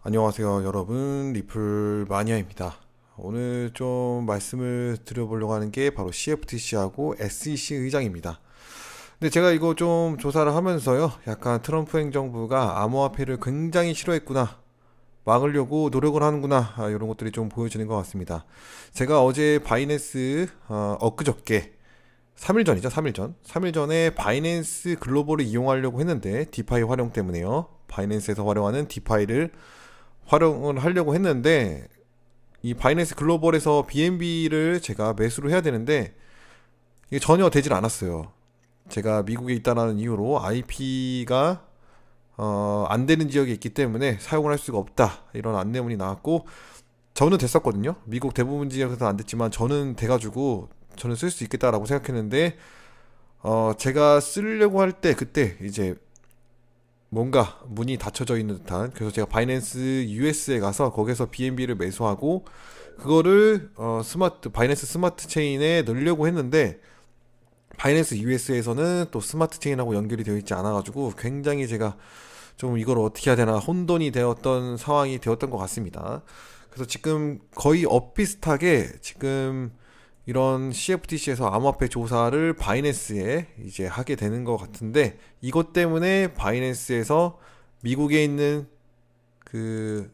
안녕하세요, 여러분. 리플 마니아입니다. 오늘 좀 말씀을 드려보려고 하는 게 바로 CFTC하고 SEC 의장입니다. 근데 제가 이거 좀 조사를 하면서요, 약간 트럼프 행정부가 암호화폐를 굉장히 싫어했구나. 막으려고 노력을 하는구나. 아, 이런 것들이 좀 보여지는 것 같습니다. 제가 어제 바이낸스, 어, 엊그저께, 3일 전이죠, 3일 전. 3일 전에 바이낸스 글로벌을 이용하려고 했는데, 디파이 활용 때문에요. 바이낸스에서 활용하는 디파이를 활용을 하려고 했는데 이 바이낸스 글로벌에서 BNB를 제가 매수를 해야 되는데 이게 전혀 되질 않았어요. 제가 미국에 있다는 이유로 IP가 어, 안 되는 지역에 있기 때문에 사용을 할 수가 없다 이런 안내문이 나왔고 저는 됐었거든요. 미국 대부분 지역에서 안 됐지만 저는 돼가지고 저는 쓸 수 있겠다라고 생각했는데 어, 제가 쓰려고 할 때 그때 이제 뭔가 문이 닫혀져 있는 듯한 그래서 제가 바이낸스 US에 가서 거기서 BNB를 매수하고 그거를 어 스마트 바이낸스 스마트 체인에 넣으려고 했는데 바이낸스 US에서는 또 스마트 체인하고 연결이 되어 있지 않아 가지고 굉장히 제가 좀 이걸 어떻게 해야 되나 혼돈이 되었던 상황이 되었던 것 같습니다. 그래서 지금 거의 엇비슷하게 지금 이런 CFTC에서 암호화폐 조사를 바이낸스에 이제 하게 되는 것 같은데 이것 때문에 바이낸스에서 미국에 있는 그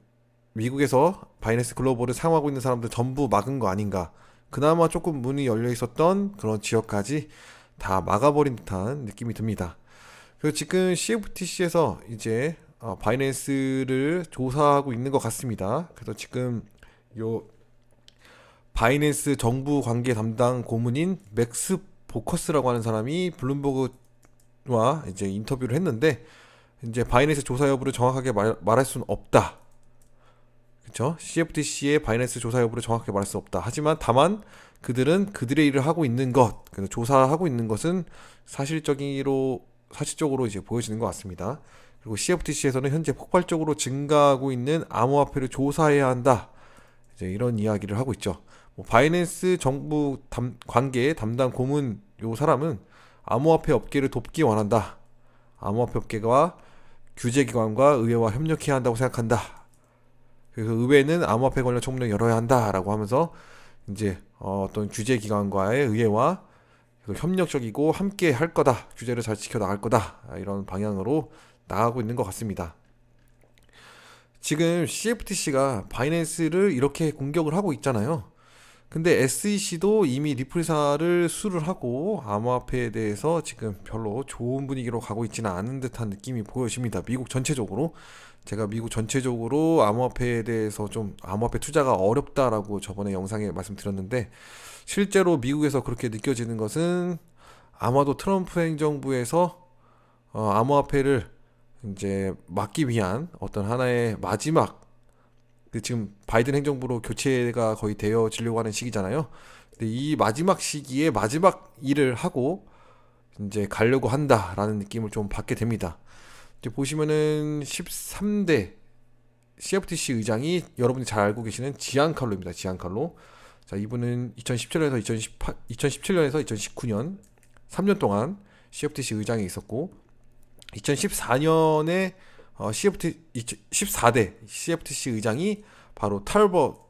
미국에서 바이낸스 글로벌을 사용하고 있는 사람들 전부 막은 거 아닌가 그나마 조금 문이 열려 있었던 그런 지역까지 다 막아버린 듯한 느낌이 듭니다. 그리고 지금 CFTC에서 이제 어, 바이낸스를 조사하고 있는 것 같습니다. 그래서 지금 요 바이낸스 정부 관계 담당 고문인 맥스 보커스라고 하는 사람이 블룸버그와 이제 인터뷰를 했는데 이제 바이낸스 조사 여부를 정확하게 말, 말할 수는 없다. 그렇죠? CFTC의 바이낸스 조사 여부를 정확하게 말할 수 없다. 하지만 다만 그들은 그들의 일을 하고 있는 것, 그래서 조사하고 있는 것은 사실적으로 사실적으로 이제 보여지는 것 같습니다. 그리고 CFTC에서는 현재 폭발적으로 증가하고 있는 암호화폐를 조사해야 한다. 이제 이런 이야기를 하고 있죠. 뭐 바이낸스 정부 담, 관계 담당 고문 요 사람은 암호화폐 업계를 돕기 원한다. 암호화폐 업계가 규제기관과 의회와 협력해야 한다고 생각한다. 그래서 의회는 암호화폐 관련 청문회 열어야 한다라고 하면서 이제 어, 어떤 규제기관과의 의회와 협력적이고 함께 할 거다. 규제를 잘 지켜 나갈 거다. 이런 방향으로 나가고 있는 것 같습니다. 지금 CFTC가 바이낸스를 이렇게 공격을 하고 있잖아요. 근데 SEC도 이미 리플사를 수를 하고 암호화폐에 대해서 지금 별로 좋은 분위기로 가고 있지는 않은 듯한 느낌이 보여집니다. 미국 전체적으로 제가 미국 전체적으로 암호화폐에 대해서 좀 암호화폐 투자가 어렵다라고 저번에 영상에 말씀드렸는데 실제로 미국에서 그렇게 느껴지는 것은 아마도 트럼프 행정부에서 어, 암호화폐를 이제 막기 위한 어떤 하나의 마지막 그 지금 바이든 행정부로 교체가 거의 되어지려고 하는 시기잖아요. 근데 이 마지막 시기에 마지막 일을 하고 이제 가려고 한다라는 느낌을 좀 받게 됩니다. 이제 보시면은 13대 CFTC 의장이 여러분이 잘 알고 계시는 지안칼로입니다. 지안칼로. 자, 이분은 2017년에서 2018, 2017년에서 2019년 3년 동안 CFTC 의장이 있었고 2014년에 어, CFT 14대 CFTC 의장이 바로 탈버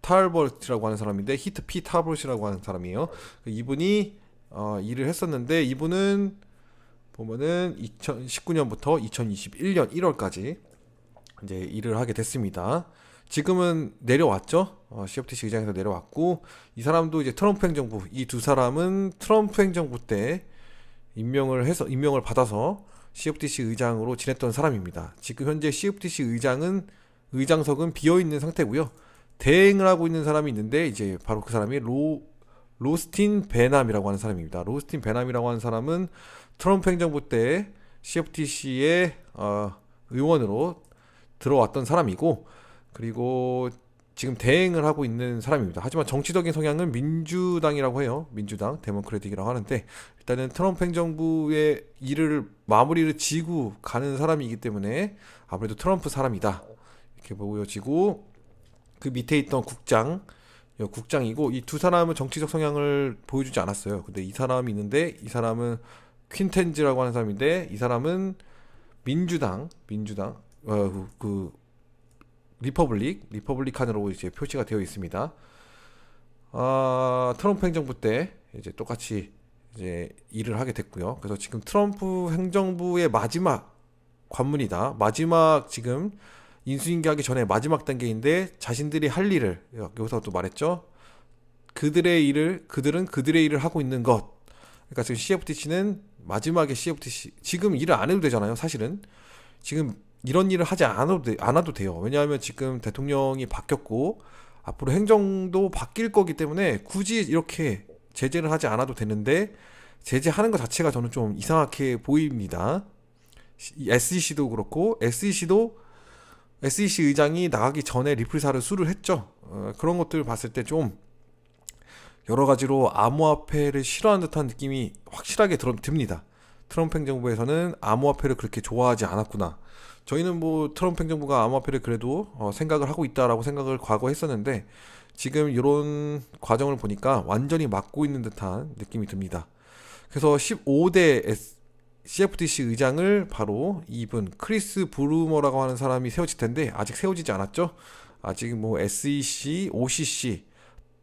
탈버트라고 하는 사람인데 히트 피 탈버트라고 하는 사람이에요. 이분이 어, 일을 했었는데 이분은 보면은 2019년부터 2021년 1월까지 이제 일을 하게 됐습니다. 지금은 내려왔죠. 어, CFTC 의장에서 내려왔고 이 사람도 이제 트럼프 행정부 이 두 사람은 트럼프 행정부 때 임명을 해서 임명을 받아서 CFTC 의장으로 지냈던 사람입니다. 지금 현재 CFTC 의장은 의장석은 비어 있는 상태고요. 대행을 하고 있는 사람이 있는데 이제 바로 그 사람이 로 로스틴 베남이라고 하는 사람입니다. 로스틴 베남이라고 하는 사람은 트럼프 행정부 때 CFTC의 어, 의원으로 들어왔던 사람이고 그리고 지금 대행을 하고 있는 사람입니다. 하지만 정치적인 성향은 민주당이라고 해요. 민주당, 데모크래틱이라고 하는데 일단은 트럼프 행정부의 일을 마무리를 지고 가는 사람이기 때문에 아무래도 트럼프 사람이다 이렇게 보여지고 그 밑에 있던 국장 국장이고 이 두 사람은 정치적 성향을 보여주지 않았어요. 근데 이 사람이 있는데 이 사람은 퀸텐즈라고 하는 사람인데 이 사람은 민주당 민주당 어, 그, 그 리퍼블릭, 리퍼블리칸으로 이제 표시가 되어 있습니다. 아, 트럼프 행정부 때 이제 똑같이 이제 일을 하게 됐고요. 그래서 지금 트럼프 행정부의 마지막 관문이다. 마지막 지금 인수인계하기 전에 마지막 단계인데 자신들이 할 일을 여기서 또 말했죠. 그들의 일을 그들은 그들의 일을 하고 있는 것. 그러니까 지금 CFTC는 마지막에 CFTC 지금 일을 안 해도 되잖아요. 사실은 지금 이런 일을 하지 않아도, 돼, 않아도 돼요. 왜냐하면 지금 대통령이 바뀌었고 앞으로 행정도 바뀔 거기 때문에 굳이 이렇게 제재를 하지 않아도 되는데 제재하는 것 자체가 저는 좀 이상하게 보입니다. SEC도 그렇고 SEC도 SEC 의장이 나가기 전에 리플사를 수를 했죠. 어, 그런 것들 봤을 때 좀 여러 가지로 암호화폐를 싫어하는 듯한 느낌이 확실하게 들, 듭니다. 트럼프 행정부에서는 암호화폐를 그렇게 좋아하지 않았구나. 저희는 뭐 트럼프 행정부가 암호화폐를 그래도 어, 생각을 하고 있다라고 생각을 과거 했었는데 지금 이런 과정을 보니까 완전히 막고 있는 듯한 느낌이 듭니다. 그래서 15대 CFTC 의장을 바로 이분 크리스 브루머라고 하는 사람이 세워질 텐데 아직 세워지지 않았죠. 아직 뭐 SEC, OCC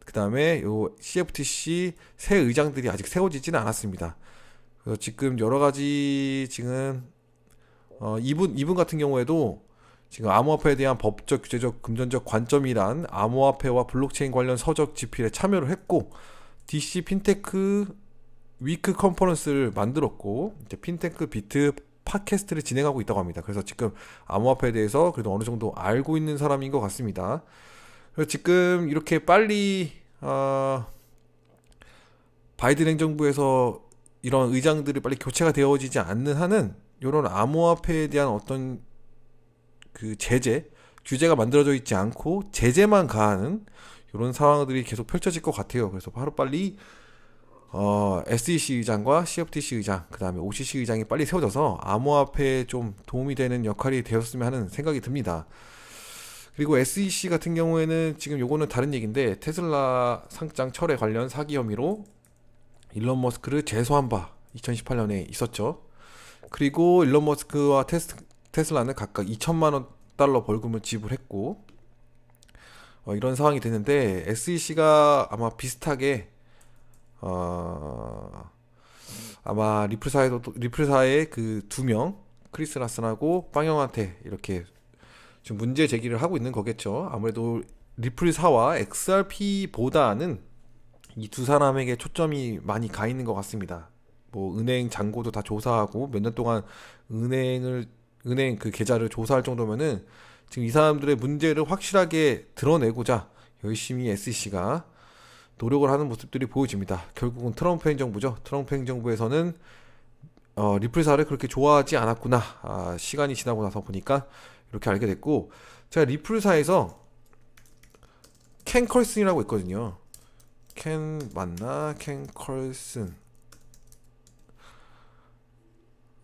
그다음에 요 CFTC 새 의장들이 아직 세워지지는 않았습니다. 그래서 지금 여러 가지 지금 어 이분 이분 같은 경우에도 지금 암호화폐에 대한 법적, 규제적, 금전적 관점이란 암호화폐와 블록체인 관련 서적 집필에 참여를 했고 DC 핀테크 위크 컨퍼런스를 만들었고 이제 핀테크 비트 팟캐스트를 진행하고 있다고 합니다. 그래서 지금 암호화폐에 대해서 그래도 어느 정도 알고 있는 사람인 것 같습니다. 그래서 지금 이렇게 빨리 어, 바이든 행정부에서 이런 의장들이 빨리 교체가 되어지지 않는 한은 이런 암호화폐에 대한 어떤 그 제재 규제가 만들어져 있지 않고 제재만 가하는 이런 상황들이 계속 펼쳐질 것 같아요. 그래서 하루 빨리 어, SEC 의장과 CFTC 의장, 그 다음에 OCC 의장이 빨리 세워져서 암호화폐에 좀 도움이 되는 역할이 되었으면 하는 생각이 듭니다. 그리고 SEC 같은 경우에는 지금 요거는 다른 얘기인데 테슬라 상장 철회 관련 사기 혐의로 일론 머스크를 제소한 바 2018년에 있었죠. 그리고 일론 머스크와 테스, 테슬라는 각각 2천만 원 달러 벌금을 지불했고 어, 이런 상황이 됐는데 SEC가 아마 비슷하게 어, 아마 리플사에도 리플사의 그 두 명 크리스 라슨하고 빵영한테 이렇게 지금 문제 제기를 하고 있는 거겠죠. 아무래도 리플사와 XRP보다는 이 두 사람에게 초점이 많이 가 있는 것 같습니다. 뭐 은행 잔고도 다 조사하고 몇 년 동안 은행을 은행 그 계좌를 조사할 정도면은 지금 이 사람들의 문제를 확실하게 드러내고자 열심히 SEC가 노력을 하는 모습들이 보여집니다. 결국은 트럼프 행정부죠. 트럼프 행정부에서는 어, 리플사를 그렇게 좋아하지 않았구나. 아, 시간이 지나고 나서 보니까 이렇게 알게 됐고 제가 리플사에서 켄 컬슨이라고 있거든요. 켄 맞나? 켄 컬슨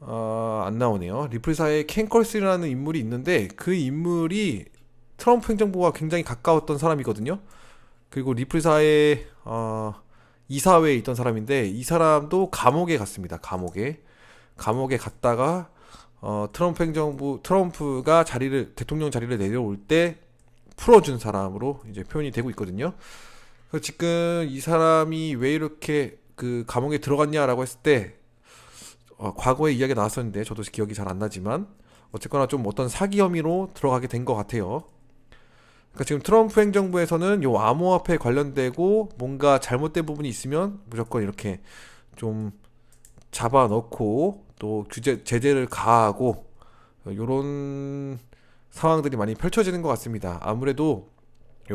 아, 안 나오네요. 리플사에 켄 컬슨이라는 인물이 있는데 그 인물이 트럼프 행정부와 굉장히 가까웠던 사람이거든요. 그리고 리플사의 어, 이사회에 있던 사람인데 이 사람도 감옥에 갔습니다. 감옥에 감옥에 갔다가 어, 트럼프 행정부 트럼프가 자리를 대통령 자리를 내려올 때 풀어준 사람으로 이제 표현이 되고 있거든요. 그래서 지금 이 사람이 왜 이렇게 그 감옥에 들어갔냐라고 했을 때 어, 과거에 이야기가 나왔었는데 저도 기억이 잘 안 나지만 어쨌거나 좀 어떤 사기 혐의로 들어가게 된 것 같아요. 그러니까 지금 트럼프 행정부에서는 요 암호화폐 관련되고 뭔가 잘못된 부분이 있으면 무조건 이렇게 좀 잡아 넣고 또 규제 제재를 가하고 요런 상황들이 많이 펼쳐지는 것 같습니다. 아무래도 요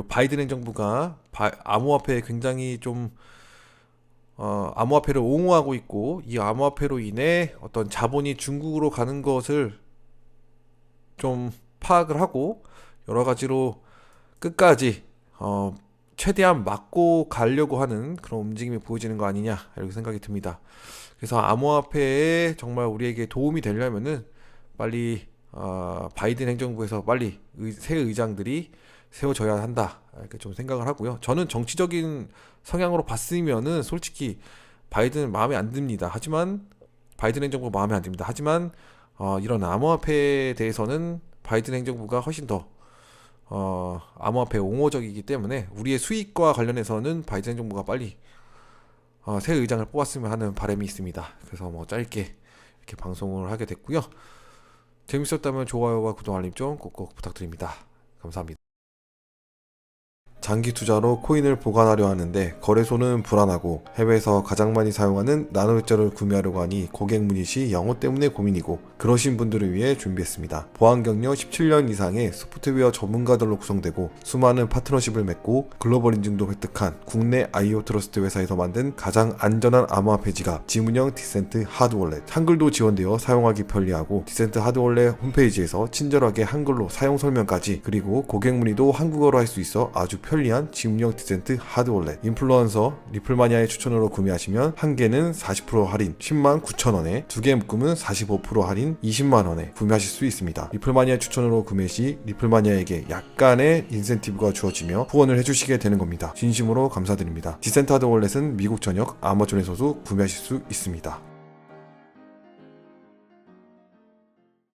바이든 행정부가 바, 암호화폐에 굉장히 좀 어, 암호화폐를 옹호하고 있고 이 암호화폐로 인해 어떤 자본이 중국으로 가는 것을 좀 파악을 하고 여러 가지로 끝까지 어, 최대한 막고 가려고 하는 그런 움직임이 보여지는 거 아니냐 이렇게 생각이 듭니다. 그래서 암호화폐에 정말 우리에게 도움이 되려면은 빨리 어, 바이든 행정부에서 빨리 의, 새 의장들이 세워져야 한다 이렇게 좀 생각을 하고요. 저는 정치적인 성향으로 봤으면은 솔직히 바이든 마음에 안 듭니다. 하지만 바이든 행정부 마음에 안 듭니다. 하지만 어, 이런 암호화폐에 대해서는 바이든 행정부가 훨씬 더 어, 암호화폐 옹호적이기 때문에 우리의 수익과 관련해서는 바이든 정부가 빨리 어, 새 의장을 뽑았으면 하는 바람이 있습니다. 그래서 뭐 짧게 이렇게 방송을 하게 됐고요. 재밌었다면 좋아요와 구독 알림 좀 꼭꼭 부탁드립니다. 감사합니다. 장기 투자로 코인을 보관하려 하는데 거래소는 불안하고 해외에서 가장 많이 사용하는 나노일자를 구매하려고 하니 고객 문의 시 영어 때문에 고민이고 그러신 분들을 위해 준비했습니다. 보안 경력 17년 이상의 소프트웨어 전문가들로 구성되고 수많은 파트너십을 맺고 글로벌 인증도 획득한 국내 아이오 트러스트 회사에서 만든 가장 안전한 암호화폐 지갑 지문형 디센트 하드월렛 한글도 지원되어 사용하기 편리하고 디센트 하드월렛 홈페이지에서 친절하게 한글로 사용 설명까지 그리고 고객 문의도 한국어로 할 수 있어 아주 편리 한 지문형 디센트 하드월렛 인플루언서 리플마니아의 추천으로 구매하시면 한 개는 40% 할인 10만 9천 원에 두 개 묶음은 45% 할인 20만 원에 구매하실 수 있습니다. 리플마니아 추천으로 구매 시 리플마니아에게 약간의 인센티브가 주어지며 후원을 해주시게 되는 겁니다. 진심으로 감사드립니다. 디센트 하드월렛은 미국 전역 아마존에서도 구매하실 수 있습니다.